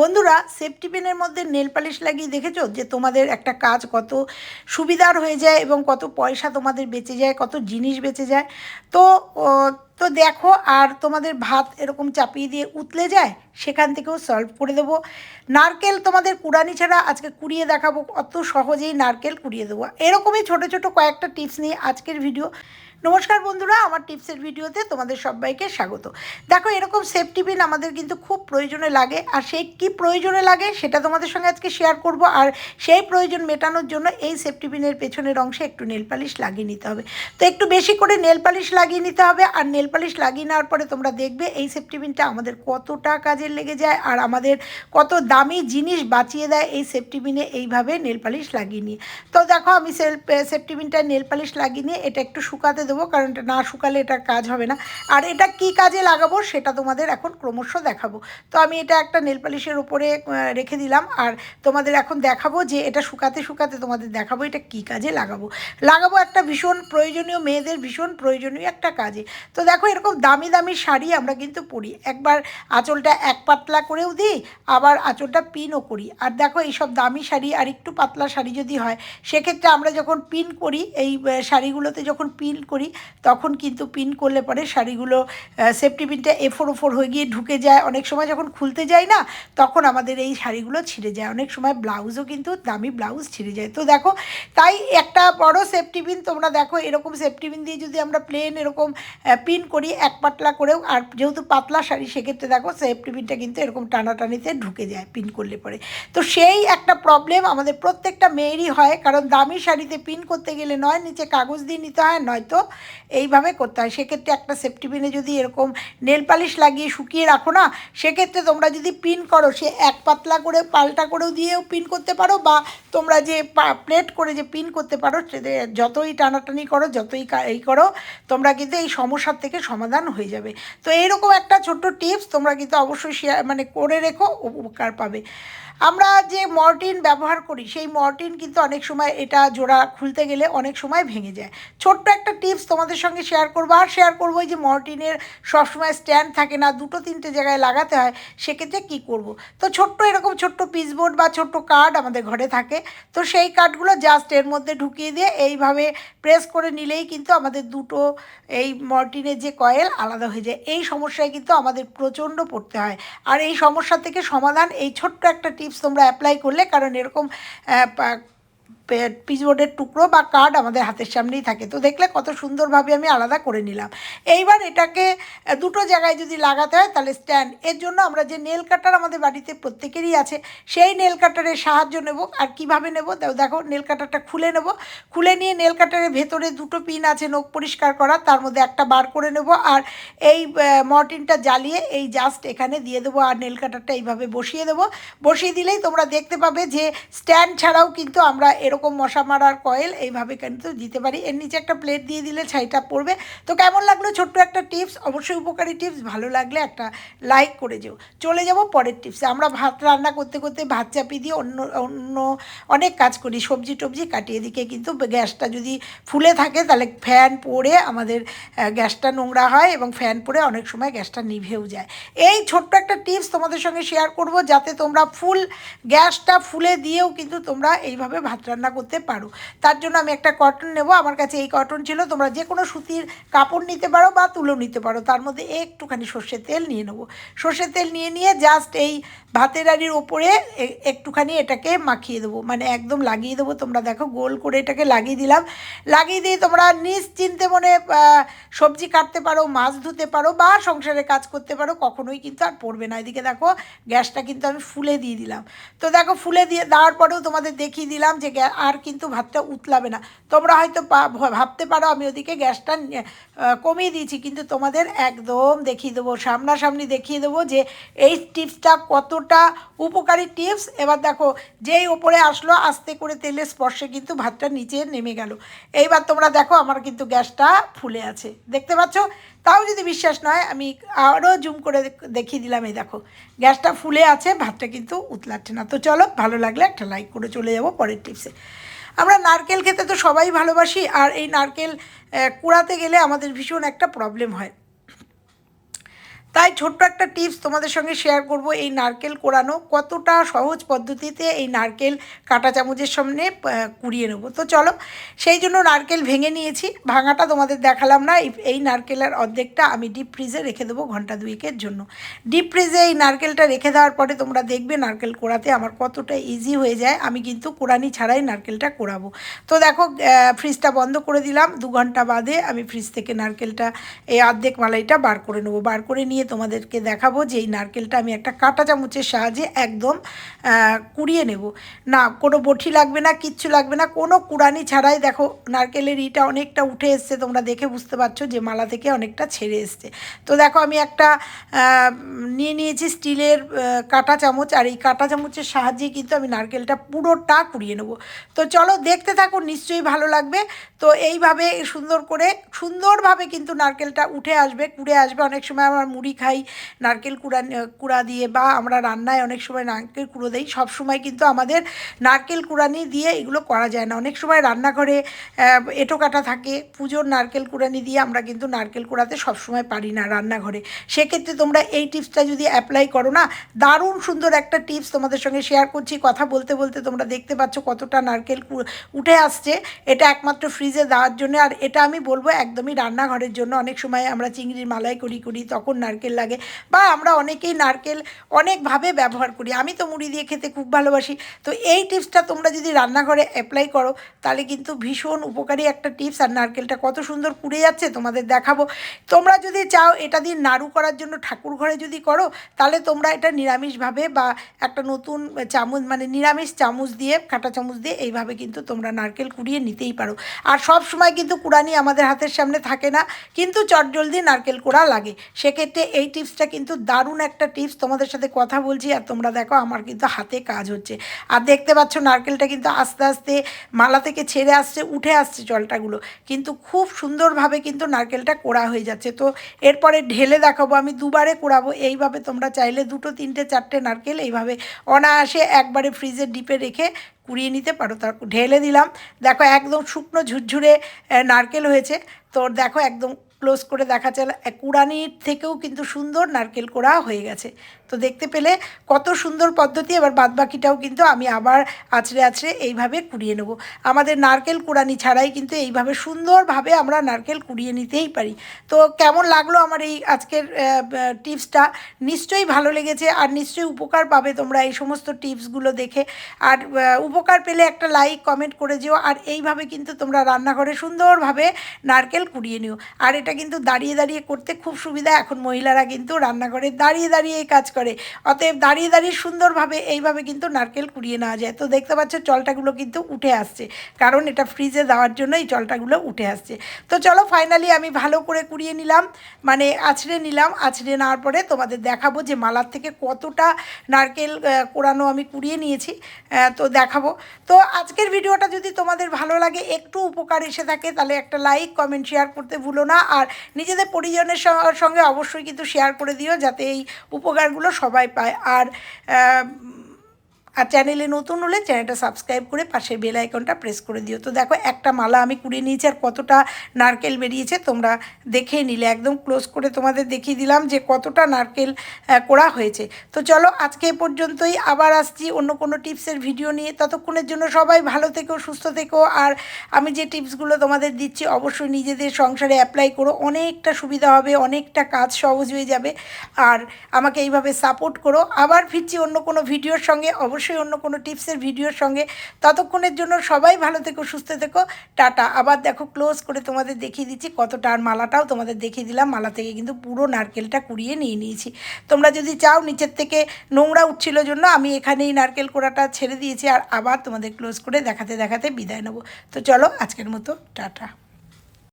বন্ধুরা সেফটি পেনের মধ্যে নেল পালিশ লাগিয়ে দেখেছ? যে তোমাদের একটা কাজ কত সুবিধার হয়ে যায় এবং কত পয়সা তোমাদের বেঁচে যায়, কত জিনিস বেঁচে যায়। তো তো দেখো, আর তোমাদের ভাত এরকম চাপিয়ে দিয়ে উতলে যায়, সেখান থেকেও সলভ করে দেবো। নারকেল তোমাদের কুড়ানি ছাড়া আজকে কুড়িয়ে দেখাবো, অত সহজেই নারকেল কুড়িয়ে দেবো। এরকমই ছোট ছোট কয়েকটা টিপস নিয়ে আজকের ভিডিও নমস্কার বন্ধুরা, আমার টিপসের ভিডিওতে তোমাদের সবাইকে স্বাগত। দেখো, এরকম সেফটি পিন আমাদের কিন্তু খুব প্রয়োজনে লাগে, আর সেই কী প্রয়োজনে লাগে সেটা তোমাদের সঙ্গে আজকে শেয়ার করব, আর সেই প্রয়োজন মেটানোর জন্য এই সেফটি পিনের পেছনের অংশে একটু নেল পালিশ লাগিয়ে নিতে হবে। তো একটু বেশি করে নেল পালিশ লাগিয়ে নিতে হবে, আর নেল পালিশ লাগিয়ে নেওয়ার পরে তোমরা দেখবে এই সেফটি পিনটা আমাদের কতটা কাজে লেগে যায়, আর আমাদের কত দামি জিনিস বাঁচিয়ে দেয় এই সেফটি পিনে এইভাবে নেল পালিশ লাগিয়ে নিয়ে। তো দেখো, আমি সেফটি পিনটা নেল পালিশ লাগিয়ে নিয়ে এটা একটু শুকাতে দেবো, কারণ এটা না শুকালে এটা কাজ হবে না। আর এটা কি কাজে লাগাবো সেটা তোমাদের এখন ক্রমশ দেখাবো। তো আমি এটা একটা নেল পালিশের উপরে রেখে দিলাম। আর তোমাদের এখন দেখাবো যে এটা শুকাতে শুকাতে তোমাদের দেখাবো এটা কি কাজে লাগাবো। লাগাবো একটা ভীষণ প্রয়োজনীয়, মেয়েদের ভীষণ প্রয়োজনীয় একটা কাজে। তো দেখো এরকম দামি দামি শাড়ি আমরা কিন্তু পরি। একবার আঁচলটা এক পাতলা করেও দিই, আবার আঁচলটা পিনও করি। আর দেখো এইসব দামি শাড়ি আর একটু পাতলা শাড়ি যদি হয়, সেক্ষেত্রে আমরা যখন পিন করি, এই শাড়িগুলোতে যখন পিন করি তখন কিন্তু পিন করলে পরে শাড়িগুলো সেফটি পিনটা এফোর ওফোর হয়ে গিয়ে ঢুকে যায়। অনেক সময় যখন খুলতে যাই না, তখন আমাদের এই শাড়িগুলো ছিঁড়ে যায়। অনেক সময় ব্লাউজও কিন্তু দামি ব্লাউজ ছিঁড়ে যায়। তো দেখো, তাই একটা বড় সেফটি পিন তোমরা দেখো, এরকম সেফটি পিন দিয়ে যদি আমরা প্লেন এরকম পিন করি, এক পাতলা করেও, আর যেহেতু পাতলা শাড়ি, সেক্ষেত্রে দেখো সেফটি পিনটা কিন্তু এরকম টানাটানিতে ঢুকে যায় পিন করলে পরে। তো সেই একটা প্রবলেম আমাদের প্রত্যেকটা মেয়েরই হয়, কারণ দামি শাড়িতে পিন করতে গেলে নয়, নিচে কাগজ দিয়ে নিতে হয়, নয়তো এইভাবে করতে হয়। সেক্ষেত্রে একটা সেফটি পিনে যদি এরকম নেল পালিশ লাগিয়ে শুকিয়ে রাখো না, সেক্ষেত্রে তোমরা যদি পিন করো, সে এক পাতলা করে পাল্টা করেও দিয়েও পিন করতে পারো বা তোমরা যে প্লেট করে যে পিন করতে পারো যতই টানাটানি করো, যতই এই করো, তোমরা কিন্তু এই সমস্যার থেকে সমাধান হয়ে যাবে। তো এইরকম একটা ছোট্ট টিপস তোমরা কিন্তু অবশ্যই শেয়ার মানে করে রেখো, উপকার পাবে। আমরা যে মর্টিন ব্যবহার করি, সেই মর্টিন কিন্তু অনেক সময় এটা জোড়া খুলতে গেলে অনেক সময় ভেঙে যায়। ছোট্ট একটা টিপস তোমাদের সঙ্গে শেয়ার করব। আর শেয়ার করব যে মর্টিনের সবসময় স্ট্যান্ড থাকে না, দুটো তিনটে জায়গায় লাগাতে হয়, সেক্ষেত্রে কী করব? তো ছোট্ট এরকম ছোট্ট পিসবোর্ড বা ছোট্ট কার্ড আমাদের ঘরে থাকে। তো সেই কার্ডগুলো জাস্ট এর মধ্যে ঢুকিয়ে দিয়ে এইভাবে প্রেস করে নিলেই কিন্তু আমাদের দুটো এই মর্টিনের যে কয়েল আলাদা হয়ে যায়। এই সমস্যায় কিন্তু আমাদের প্রচণ্ড পড়তে হয়। আর এই সমস্যা থেকে সমাধান এই ছোট্ট একটা টিপস তোমরা অ্যাপ্লাই করলে কারণ এরকম পিচবোর্ডের টুকরো বা কার্ড আমাদের হাতের সামনেই থাকে। তো দেখলে কত সুন্দরভাবে আমি আলাদা করে নিলাম। এইবার এটাকে দুটো জায়গায় যদি লাগাতে হয় তাহলে স্ট্যান্ড এর জন্য আমরা যে নেল কাটার আমাদের বাড়িতে প্রত্যেকেরই আছে, সেই নেল কাটারের সাহায্য নেব। আর কীভাবে নেব? দেখো নেল কাটারটা খুলে নেব। খুলে নিয়ে নেল কাটারের ভেতরে দুটো পিন আছে, নখ পরিষ্কার করা। তার মধ্যে একটা বার করে নেব। আর এই মর্টিনটা জ্বালিয়ে এই জাস্ট এখানে দিয়ে দেবো। আর নেল কাটারটা এইভাবে বসিয়ে দেবো। বসিয়ে দিলেই তোমরা দেখতে পাবে যে স্ট্যান্ড ছাড়াও কিন্তু আমরা এরকম মশা মারার কয়েল এইভাবে কিন্তু দিতে পারি? এর নিচে একটা প্লেট দিয়ে দিলে ছাইটা পড়বে। তো কেমন লাগল ছোট্ট একটা টিপস অবশ্যই উপকারী টিপস ভালো লাগলে একটা লাইক করে যেও। চলে যাব পরের টিপসে আমরা ভাত রান্না করতে করতে ভাত চাপিয়ে দিয়ে অন্য অন্য অনেক কাজ করি। সবজি টবজি কাটিয়ে দিকে কিন্তু গ্যাসটা যদি ফুলে থাকে তাহলে ফ্যান পড়ে আমাদের গ্যাসটা নোংরা হয় এবং ফ্যান পড়ে অনেক সময় গ্যাসটা নিভেও যায়। এই ছোট্ট একটা টিপস তোমাদের সঙ্গে শেয়ার করব। যাতে তোমরা ফুল গ্যাসটা ফুলে দিয়েও কিন্তু তোমরা এইভাবে ভাত রান্না করতে পারো। তার জন্য আমি একটা কটন নেব। আমার কাছে এই কটন ছিল। তোমরা যে কোনো সুতির কাপড় নিতে পারো বা তুলো নিতে পারো। তার মধ্যে একটুখানি সর্ষের তেল নিয়ে নেব। সর্ষের তেল নিয়ে নিয়ে জাস্ট এই ভাতের হাঁড়ির ওপরে একটুখানি এটাকে মাখিয়ে দেবো। মানে একদম লাগিয়ে দেবো। তোমরা দেখো গোল করে এটাকে লাগিয়ে দিলাম। লাগিয়ে দিয়ে তোমরা নিশ্চিন্তে মনে সবজি কাটতে পারো, মাছ ধুতে পারো বা সংসারে কাজ করতে পারো, কখনোই কিন্তু আর পড়বে না। এদিকে দেখো গ্যাসটা কিন্তু আমি ফুলে দিয়ে দিলাম। তো দেখো ফুলে দিয়ে, দেওয়ার পরেও তোমাদের দেখিয়ে দিলাম যে আর কিন্তু ভাতটা উতলাবে না। তোমরা হয়তো ভাবতে পারো, আমি ওদিকে গ্যাসটা কমিয়ে দিয়েছি, কিন্তু তোমাদের একদম দেখিয়ে দেবো, সামনাসামনি দেখিয়ে দেবো যে এই টিপসটা কতটা উপকারী টিপস। এবার দেখো, যেই ওপরে আসলো, আস্তে করে তেলের স্পর্শে কিন্তু ভাতটা নিচে নেমে গেল। এইবার তোমরা দেখো, আমার কিন্তু গ্যাসটা ফুলে আছে। দেখতে পাচ্ছ? তাও যদি বিশ্বাস নয়, আমি আরও জুম করে দেখ- দেখিয়ে দিলাম, এই দেখো, গ্যাসটা ফুলে আছে, ভাতটা কিন্তু উতলাচ্ছে না। তো চলো, ভালো লাগলে একটা লাইক করে চলে যাব পরের টিপসে আমরা নারকেল খেতে তো সবাই ভালোবাসি, আর এই নারকেল কুড়াতে গেলে আমাদের ভীষণ একটা প্রবলেম হয়। তাই ছোট্ট একটা টিপস তোমাদের সঙ্গে শেয়ার করব, এই নারকেল কোরানো কতটা সহজ পদ্ধতিতে এই নারকেল কাঁটা চামচের সামনে কুড়িয়ে নেব। তো চলো, সেই জন্য নারকেল ভেঙে নিয়েছি, ভাঙাটা তোমাদের দেখালাম না, এই- নারকেলের অর্ধেকটা আমি ডিপ ফ্রিজে রেখে দেবো ঘণ্টা দুয়েকের জন্য। ডিপ ফ্রিজে এই নারকেলটা রেখে দেওয়ার পরে তোমরা দেখবে নারকেল কোড়াতে আমার কতটা ইজি হয়ে যায়, আমি কিন্তু কোরানি ছাড়াই নারকেলটা কোড়াবো তো দেখো ফ্রিজটা বন্ধ করে দিলাম, দু ঘণ্টা বাদে আমি ফ্রিজ থেকে নারকেলটা, এই অর্ধেক মালাইটা বার করে নেব। বার করে নিয়ে তোমাদেরকে দেখাবো যে এই নারকেলটা আমি একটা কাঁটা চামচের সাহায্যে একদম কুড়িয়ে নেব। না, কোনো বটি লাগবে না, কিচ্ছু লাগবে না, কোনো কুড়ানি ছাড়াই দেখো নারকেলের ইটা অনেকটা উঠে এসছে, তোমরা দেখে বুঝতে পারছ যে মালা থেকে অনেকটা ছেড়ে এসছে। তো দেখো আমি একটা নিয়ে নিয়েছি স্টিলের কাঁটা চামচ, আর এই কাঁটা চামচের সাহায্যে কিন্তু আমি নারকেলটা পুরোটা কুড়িয়ে নেব। তো চলো দেখতে থাকো, নিশ্চয়ই ভালো লাগবে। তো এইভাবে সুন্দর করে, সুন্দরভাবে কিন্তু নারকেলটা উঠে আসবে, কুড়ে আসবে। অনেক সময় আমার মুড়ি খাই, নারকেল কুড়া কুড়া দিয়ে বা আমরা রান্নায় অনেক সময় নারকেল কুড়ো দিই, সব সময় কিন্তু আমাদের নারকেল কুড়ানি দিয়ে এগুলো করা যায় না। অনেক সময় রান্নাঘরে এঁটো কাটা থাকে, পুজোর নারকেল কুড়ানি দিয়ে আমরা কিন্তু নারকেল কুড়াতে সবসময় পারি না রান্নাঘরে। সেক্ষেত্রে তোমরা এই টিপসটা যদি অ্যাপ্লাই করো না, দারুণ সুন্দর একটা টিপস তোমাদের সঙ্গে শেয়ার করছি। কথা বলতে বলতে তোমরা দেখতে পাচ্ছ কতটা নারকেল উঠে আসছে। এটা একমাত্র ফ্রিজে দেওয়ার জন্য, আর এটা আমি বলব একদমই রান্নাঘরের জন্য। অনেক সময় আমরা চিংড়ির মালাই করি করি, তখন নারকেল লাগে বা আমরা অনেকেই নারকেল অনেকভাবে ব্যবহার করি। আমি তো মুড়ি দিয়ে খেতে খুব ভালোবাসি। তো এই টিপসটা তোমরা যদি রান্নাঘরে অ্যাপ্লাই করো, তাহলে কিন্তু ভীষণ উপকারী একটা টিপস। আর নারকেলটা কত সুন্দর কুড়ে যাচ্ছে, তোমাদের দেখাবো। তোমরা যদি চাও এটা দিয়ে নাড়ু করার জন্য ঠাকুর ঘরে যদি করো, তাহলে তোমরা এটা নিরামিষভাবে বা একটা নতুন চামচ মানে নিরামিষ চামচ দিয়ে, কাঁটা চামচ দিয়ে এইভাবে কিন্তু তোমরা নারকেল কুড়িয়ে নিতেই পারো। আর সব সময় কিন্তু কুড়ানি আমাদের হাতের সামনে থাকে না, কিন্তু চটজলদি নারকেল কোড়া লাগে। সেক্ষেত্রে এই টিপসটা কিন্তু দারুণ একটা টিপস। তোমাদের সাথে কথা বলছি আর তোমরা দেখো আমার কিন্তু হাতে কাজ হচ্ছে। আর দেখতে পাচ্ছ নারকেলটা কিন্তু আস্তে আস্তে মালা থেকে ছেড়ে আসছে, উঠে আসছে জলটাগুলো। কিন্তু খুব সুন্দরভাবে কিন্তু নারকেলটা কোড়া হয়ে যাচ্ছে। তো এরপরে ঢেলে দেখাবো, আমি দুবারে কোড়াবো। এইভাবে তোমরা চাইলে দুটো, তিনটে, চারটে নারকেল এইভাবে অনায়াসে একবারে ফ্রিজের ডিপে রেখে কুড়িয়ে নিতে পারো। তারপর ঢেলে দিলাম। দেখো একদম শুকনো ঝুরঝুরে নারকেল হয়েছে। তো দেখো একদম ক্লোজ করে দেখা যায় কুড়ানির থেকেও কিন্তু সুন্দর নারকেল কোড়া হয়ে গেছে। তো দেখতে পেলে কত সুন্দর পদ্ধতি, এবার বাদবাকিটাও কিন্তু আমি আবার আছড়ে আছড়ে এইভাবে কুড়িয়ে নেব। আমাদের নারকেল কুড়ানি ছাড়াই কিন্তু এইভাবে সুন্দরভাবে আমরা নারকেল কুড়িয়ে নিতেই পারি। তো কেমন লাগল আমার এই আজকের টিপসটা? নিশ্চয়ই ভালো লেগেছে আর নিশ্চয়ই উপকার পাবে তোমরা এই সমস্ত টিপসগুলো দেখে। আর উপকার পেলে একটা লাইক, কমেন্ট করে যেও আর এইভাবে কিন্তু তোমরা রান্নাঘরে সুন্দরভাবে নারকেল কুড়িয়ে নিও। আর এটা কিন্তু দাঁড়িয়ে দাঁড়িয়ে করতে খুব সুবিধা, এখন মহিলারা কিন্তু রান্নাঘরে দাঁড়িয়ে দাঁড়িয়ে এই কাজ করে। অতএব দাঁড়িয়ে দাঁড়িয়ে সুন্দরভাবে এইভাবে কিন্তু নারকেল কুড়িয়ে নেওয়া যায়। তো দেখতে পাচ্ছ জলটাগুলো কিন্তু উঠে আসছে। কারণ এটা ফ্রিজে দেওয়ার জন্য এই জলটাগুলো উঠে আসছে। তো চলো ফাইনালি আমি ভালো করে কুড়িয়ে নিলাম। মানে আছড়ে নিলাম। আছড়ে নেওয়ার পরে তোমাদের দেখাবো যে মালার থেকে কতটা নারকেল কোরানো আমি কুড়িয়ে নিয়েছি। তো দেখাবো। তো আজকের ভিডিওটা যদি তোমাদের ভালো লাগে, একটু উপকার এসে থাকে, তাহলে একটা লাইক কমেন্ট শেয়ার করতে ভুলো না। আর নিজেদের পরিজনের সঙ্গে অবশ্যই কিন্তু শেয়ার করে দিও, যাতে এই উপকারগুলো সবাই পায়। আর আর চ্যানেলে নতুন হলে চ্যানেলটা সাবস্ক্রাইব করে পাশে বেল আইকনটা প্রেস করে দিও। তো দেখো, একটা মালা আমি কুড়িয়ে নিয়েছি আর কতটা নারকেল বেরিয়েছে, তোমরা দেখেই নিলে। একদম ক্লোজ করে তোমাদের দেখিয়ে দিলাম যে কতটা নারকেল করা হয়েছে। তো চলো, আজকে পর্যন্তই। আবার আসছি অন্য কোনো টিপসের ভিডিও নিয়ে। ততক্ষণের জন্য সবাই ভালো থেকো, সুস্থ থেকো। আর আমি যে টিপসগুলো তোমাদের দিচ্ছি, অবশ্যই নিজেদের সংসারে অ্যাপ্লাই করো। অনেকটা সুবিধা হবে, অনেকটা কাজ সহজ হয়ে যাবে। আর আমাকে এইভাবে সাপোর্ট করো। আবার ফিরছি অন্য কোনো ভিডিওর সঙ্গে। অবশ্যই অন্য কোনো টিপসের ভিডিওর সঙ্গে ততক্ষণের জন্য সবাই ভালো থেকো, সুস্থ থেকো। টাটা। আবার দেখো ক্লোজ করে তোমাদের দেখিয়ে দিচ্ছি কতটা আর মালাটাও তোমাদের দেখিয়ে দিলাম। মালা থেকে কিন্তু পুরো নারকেলটা কুড়িয়ে নিয়ে নিয়েছি। তোমরা যদি চাও নিচের থেকে নোংরা উঠছিল জন্য, আমি এখানেই নারকেল কোড়াটা ছেড়ে দিয়েছি আর আবার তোমাদের ক্লোজ করে দেখাতে দেখাতে বিদায় নেব। তো চলো, আজকের মতো, টাটা।